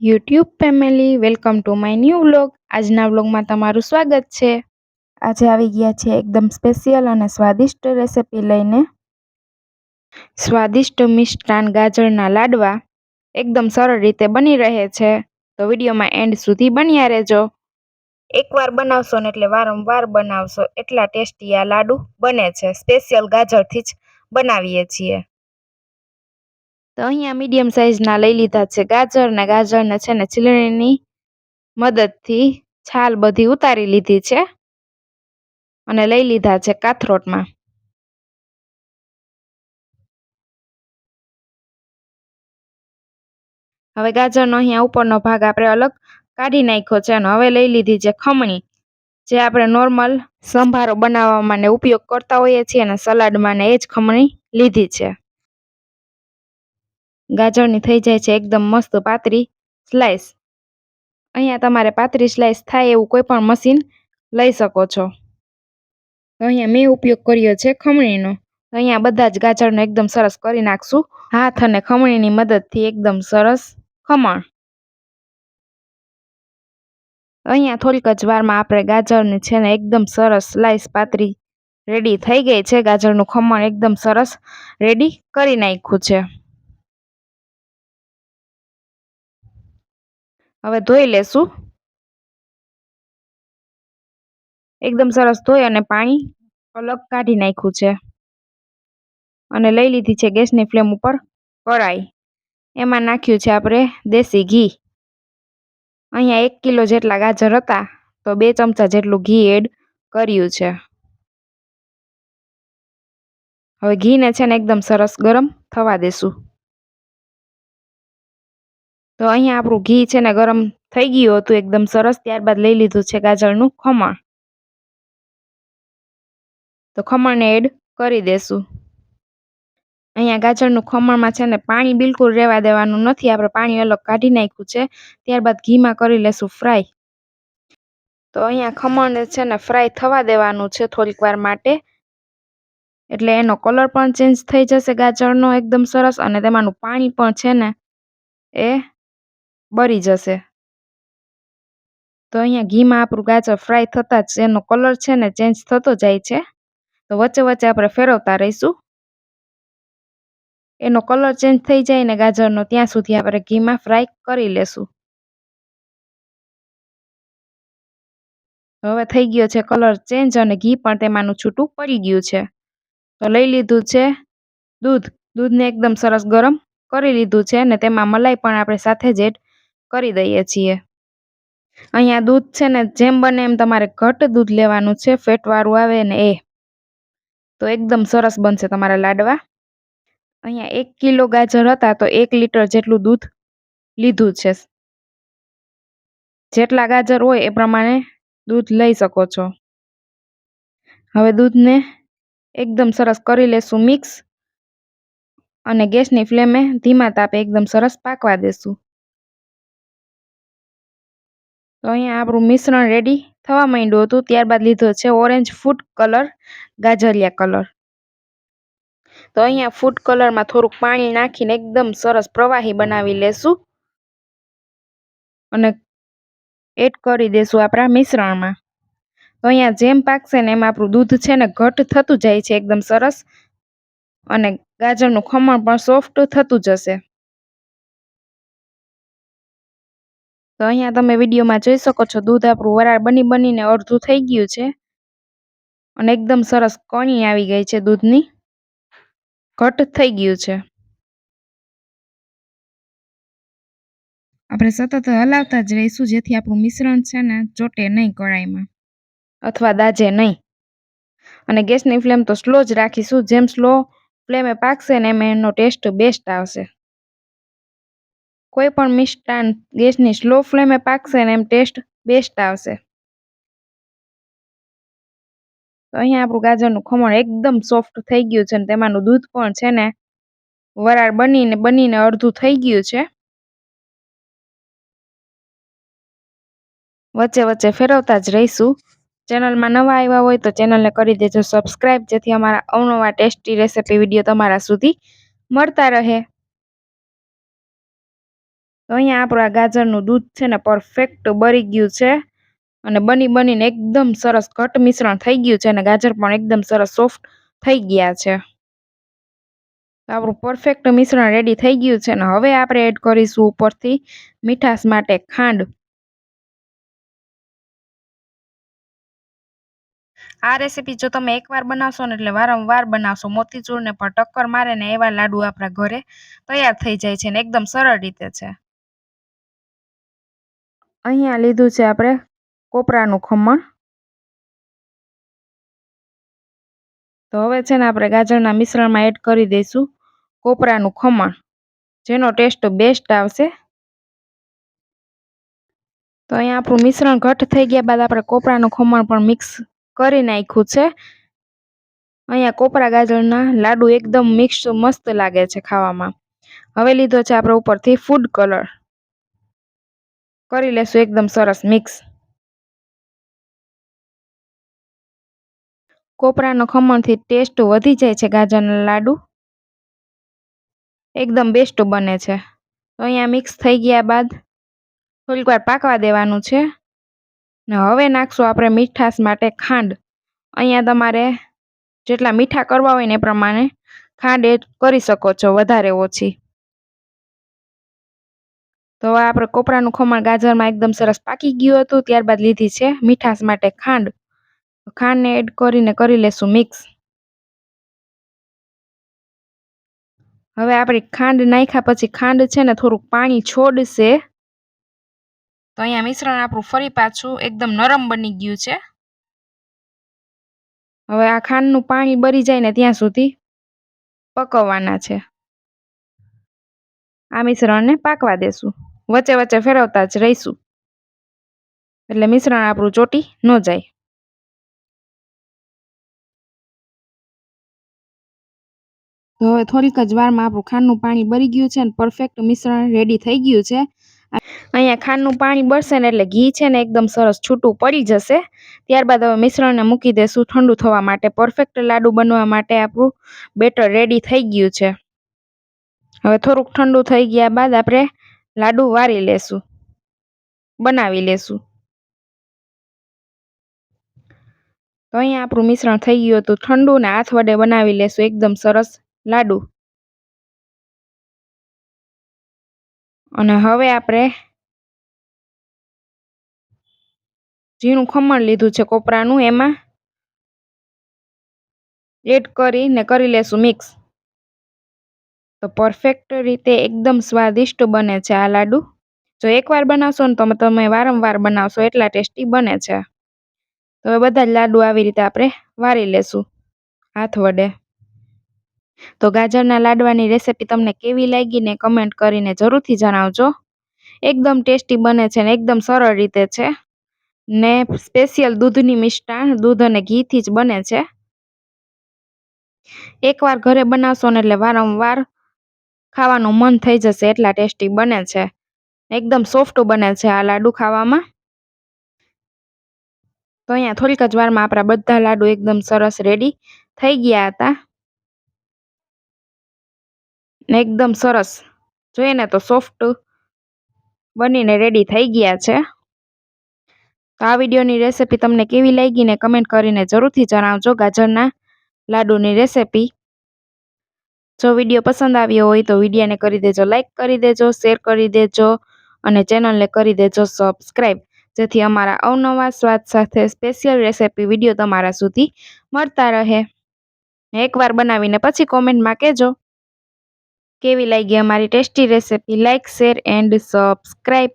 YouTube family welcome to my new vlog આજના વ્લોગમાં તમારું સ્વાગત છે. આજે આવી ગયા છે એકદમ સ્પેશિયલ અને સ્વાદિષ્ટ રેસિપી લઈને. સ્વાદિષ્ટ મિષ્ટાન ગાજરના લાડવા એકદમ સરળ રીતે બની રહે છે. તો વિડીયોમાં એન્ડ સુધી બન્યા રહેજો. એકવાર બનાવશો ને એટલે વારંવાર બનાવશો. એટલા ટેસ્ટી આ લાડુ બને છે. સ્પેશિયલ ગાજરથી જ બનાવીએ છીએ. તો અહીંયા મીડિયમ સાઇઝના લઈ લીધા છે. ગાજર ને ગાજરને છે ને છીલણીની મદદથી છાલ બધી ઉતારી લીધી છે અને લઈ લીધા છે કાથરોટમાં. હવે ગાજરનો અહીંયા ઉપરનો ભાગ આપણે અલગ કાઢી નાખ્યો છે અને હવે લઈ લીધી છે ખમણી, જે આપણે નોર્મલ સંભારો બનાવવામાં ને ઉપયોગ કરતા હોઈએ છીએ અને સલાડમાં ને એ જ ખમણી લીધી છે. ગાજરની થઈ જાય છે, એકદમ મસ્ત પાતળી સ્લાઈસ અહીંયા તમારે પાતળી સ્લાઈસ થાય એવું કોઈ પણ મશીન લઈ શકો છો. અહીંયા મેં ઉપયોગ કર્યો છે ખમણીનો. અહીંયા બધા જ ગાજરનો એકદમ સરસ કરી નાખશું. હાથ અને ખમણીની મદદથી એકદમ સરસ ખમણ. અહીંયા થોડીક જ વારમાં આપણે ગાજરની છે ને એકદમ સરસ સ્લાઈસ પાતળી રેડી થઈ ગઈ છે. ગાજરનું ખમણ એકદમ સરસ રેડી કરી નાખ્યું છે. હવે ધોઈ લેશું. એકદમ સરસ ધોઈ અને પાણી અલગ કાઢી નાખ્યું છે. અને લઈ લીધી છે ગેસની ફ્લેમ ઉપર કરાઈ એમાં નાખ્યું છે આપણે દેશી ઘી. અહીંયા એક કિલો જેટલા ગાજર હતા તો બે ચમચા જેટલું ઘી એડ કર્યું છે. હવે ઘીને છે ને એકદમ સરસ ગરમ થવા દેશું. તો અહીંયા આપણું ઘી છે ને ગરમ થઈ ગયું હતું એકદમ સરસ, ત્યારબાદ લઈ લીધું છે ગાજરનું ખમણ. તો ખમણને એડ કરી દેશું. અહીંયા ગાજરનું ખમણમાં છે ને પાણી બિલકુલ રહેવા દેવાનું નથી, આપણે પાણી અલગ કાઢી નાખ્યું છે, ત્યારબાદ ઘીમાં કરી લેશું ફ્રાય તો અહીંયા ખમણને છે ને ફ્રાય થવા દેવાનું છે થોડીક વાર માટે. એટલે એનો કલર પણ ચેન્જ થઈ જશે ગાજરનો, એકદમ સરસ, અને તેમાંનું પાણી પણ છે ને એ બળી જશે. તો અહીંયા ઘીમાં આપણું ગાજર ફ્રાય થતાં જ એનો કલર છે ને ચેન્જ થતો જાય છે. તો વચ્ચે વચ્ચે આપણે ફેરવતા રહીશું. એનો કલર ચેન્જ થઈ જાય ને ગાજરનો ત્યાં સુધી આપણે ઘીમાં ફ્રાય કરી લેશું. હવે થઈ ગયો છે કલર ચેન્જ અને ઘી પણ તેમાંનું છૂટું પડી ગયું છે. તો લઈ લીધું છે દૂધ. દૂધને એકદમ સરસ ગરમ કરી લીધું છે અને તેમાં મલાઈ પણ આપણે સાથે જ એડ કરી દઈએ છીએ. અહીંયા દૂધ છે ને, જેમ બને એમ તમારે ઘટ દૂધ લેવાનું છે, ફેટવાળું આવે ને એ. તો એકદમ સરસ બનશે તમારા લાડવા. અહીંયા એક કિલો ગાજર હતા તો એક લીટર જેટલું દૂધ લીધું છે. જેટલા ગાજર હોય એ પ્રમાણે દૂધ લઈ શકો છો. હવે દૂધને એકદમ સરસ કરી લેશું મિક્સ અને ગેસની ફ્લેમે ધીમા તાપે એકદમ સરસ પાકવા દેશું. તો અહીંયા આપણું મિશ્રણ રેડી થવા માંડ્યું હતું. ત્યારબાદ લીધો છે ઓરેન્જ ફૂડ કલર ગાજરિયા કલર તો અહીંયા ફૂડ કલરમાં થોડુંક પાણી નાખીને એકદમ સરસ પ્રવાહી બનાવી લેશું. અને એડ કરી દેશું આપણા મિશ્રણમાં. તો અહીંયા જેમ પાકશે ને એમ આપણું દૂધ છે ને ઘટ થતું જાય છે, એકદમ સરસ. અને ગાજરનું ખમણ પણ સોફ્ટ થતું જશે. તો અહીંયા તમે વિડીયોમાં જોઈ શકો છો, દૂધ આપણું વરાળ બની બનીને અડધું થઈ ગયું છે. અને એકદમ સરસ કણી આવી ગઈ છે દૂધની. ઘટ થઈ ગયું છે. આપણે સતત હલાવતા જ રહીશું જેથી આપણું મિશ્રણ છે ને ચોટે નહીં કળાઈમાં અથવા દાજે નહીં. અને ગેસની ફ્લેમ તો સ્લો જ રાખીશું, જેમ સ્લો ફ્લેમે પાકશે ને એમ એનો ટેસ્ટ બેસ્ટ આવશે. કોઈ પણ મિષ્ટાન ગેસની સ્લો ફ્લેમે પાકશે ને એમ ટેસ્ટ બેસ્ટ આવશે. તો અહીંયા આપણું ગાજરનું ખમણ એકદમ સોફ્ટ થઈ ગયું છે ને તેમાંનું દૂધ પણ છે ને વરાળ બનીને બનીને અડધું થઈ ગયું છે. વચ્ચે વચ્ચે ફેરવતા જ રહીશું. ચેનલમાં નવા આવ્યા હોય તો ચેનલને કરી દેજો સબસ્ક્રાઈબ જેથી અમારા અવનવા ટેસ્ટી રેસિપી વીડિયો તમારા સુધી મળતા રહે. તો અહીંયા આપણું આ ગાજરનું દૂધ છે ને પરફેક્ટ બળી ગયું છે. અને બની બનીને એકદમ સરસ ઘટ મિશ્રણ થઈ ગયું છે અને ગાજર પણ એકદમ સરસ સોફ્ટ થઈ ગયા છે. આપણું પરફેક્ટ મિશ્રણ રેડી થઈ ગયું છે અને હવે આપણે એડ કરીશું ઉપરથી મીઠાશ માટે ખાંડ. આ રેસીપી જો તમે એકવાર બનાવશો ને એટલે વારંવાર બનાવશો, મોતીચૂરને પણ ટક્કર મારે ને એવા લાડુ આપણા ઘરે તૈયાર થઈ જાય છે ને એકદમ સરળ રીતે છે. અહીંયા લીધું છે આપણે કોપરાનું ખમણ. તો હવે છે ને આપણે ગાજરના મિશ્રણમાં એડ કરી દઈશું કોપરાનું ખમણ, જેનો ટેસ્ટ બેસ્ટ આવશે. તો અહીંયા આપણું મિશ્રણ ઘટ થઈ ગયા બાદ આપણે કોપરાનું ખમણ પણ મિક્સ કરી નાખ્યું છે. અહીંયા કોપરા ગાજરના લાડુ એકદમ મિક્સ મસ્ત લાગે છે ખાવામાં. હવે લીધો છે આપણે ઉપરથી ફૂડ કલર કરી લેશું, એકદમ સરસ મિક્સ કોપરાનો ખમણથી ટેસ્ટ વધી જાય છે ગાજરના લાડુ. એકદમ બેસ્ટ બને છે. તો અહીંયા મિક્સ થઈ ગયા બાદ થોડીક વાર પાકવા દેવાનું છે. ને હવે નાખશું આપણે મીઠાશ માટે ખાંડ. અહીંયા તમારે જેટલા મીઠા કરવા હોય ને એ પ્રમાણે ખાંડ એડ કરી શકો છો વધારે ઓછી. તો હવે આપણે કોપરાનું ખમણ ગાજરમાં એકદમ સરસ પાકી ગયું હતું, ત્યારબાદ લીધી છે મીઠાશ માટે ખાંડ. ખાંડને એડ કરીને કરી લેશું મિક્સ હવે આપણી ખાંડ નાખ્યા પછી ખાંડ છે ને થોડુંક પાણી છોડશે. તો અહીંયા મિશ્રણ આપણું ફરી પાછું એકદમ નરમ બની ગયું છે. હવે આ ખાંડનું પાણી બળી જાય ને ત્યાં સુધી પકવવાના છે. આ મિશ્રણને પાકવા દેશું. વચ્ચે વચ્ચે ફેરવતા જ રહીશું. એટલે મિશ્રણ આપણું ચોટી ન જાય. તો હવે થોડીક જ વારમાં આપણું ખાંડનું પાણી બળી ગયું છે અને પરફેક્ટ મિશ્રણ રેડી થઈ ગયું છે. અહીંયા ખાંડનું પાણી બળશે ને એટલે ઘી છે ને એકદમ સરસ છૂટું પડી જશે. ત્યારબાદ હવે મિશ્રણને મૂકી દેશું ઠંડુ થવા માટે. પરફેક્ટ લાડુ બનવા માટે આપણું બેટર રેડી થઈ ગયું છે. હવે થોડુંક ઠંડુ થઈ ગયા બાદ આપણે લાડુ વારી લેશું. બનાવી લેશું. તો અહીંયા આપણું મિશ્રણ થઈ ગયું હતું. ઠંડુ ને હાથ વડે બનાવી લેશું. એકદમ સરસ લાડુ. અને હવે આપણે ઝીણું ખમણ લીધું છે કોપરાનું. એમાં એડ કરીને કરી લેશું મિક્સ. તો પરફેક્ટ રીતે એકદમ સ્વાદિષ્ટ બને છે આ લાડુ. જો એકવાર બનાવશો ને તો તમે વારંવાર બનાવશો એટલા ટેસ્ટી બને છે. તો હવે બધા જ લાડુ આવી રીતે આપણે વારી લેશું. હાથ વડે. તો ગાજરના લાડવાની રેસીપી તમને કેવી લાગી ને કમેન્ટ કરીને જરૂરથી જણાવજો. એકદમ ટેસ્ટી બને છે ને એકદમ સરળ રીતે છે. ને સ્પેશિયલ દૂધની મિષ્ટાન, દૂધ અને ઘીથી જ બને છે. એકવાર ઘરે બનાવશો ને એટલે વારંવાર ખાવાનું મન થઈ જશે, એટલા ટેસ્ટી બને છે. એકદમ સોફ્ટ બને છે આ લાડુ ખાવામાં. તો અહીંયા થોડીક જ વારમાં આપણા બધા લાડુ એકદમ સરસ રેડી થઈ ગયા હતા. ને એકદમ સરસ. જોઈએ ને તો સોફ્ટ બનીને રેડી થઈ ગયા છે. તો આ વિડીયોની રેસીપી તમને કેવી લાગી ને કમેન્ટ કરીને જરૂરથી જણાવજો ગાજરના લાડુની રેસીપી જો વીડિયો પસંદ આવ્યો હોય તો વિડીયોને કરી દેજો લાઇક કરી દેજો શેર કરી દેજો અને ચેનલને કરી દેજો સબસ્ક્રાઈબ જેથી અમારા અવનવા સ્વાદ સાથે સ્પેશિયલ રેસેપી વીડિયો તમારા સુધી મળતા રહે. એકવાર બનાવીને પછી કોમેન્ટમાં કહેજો. કેવી લાગી અમારી tasty recipe like share and subscribe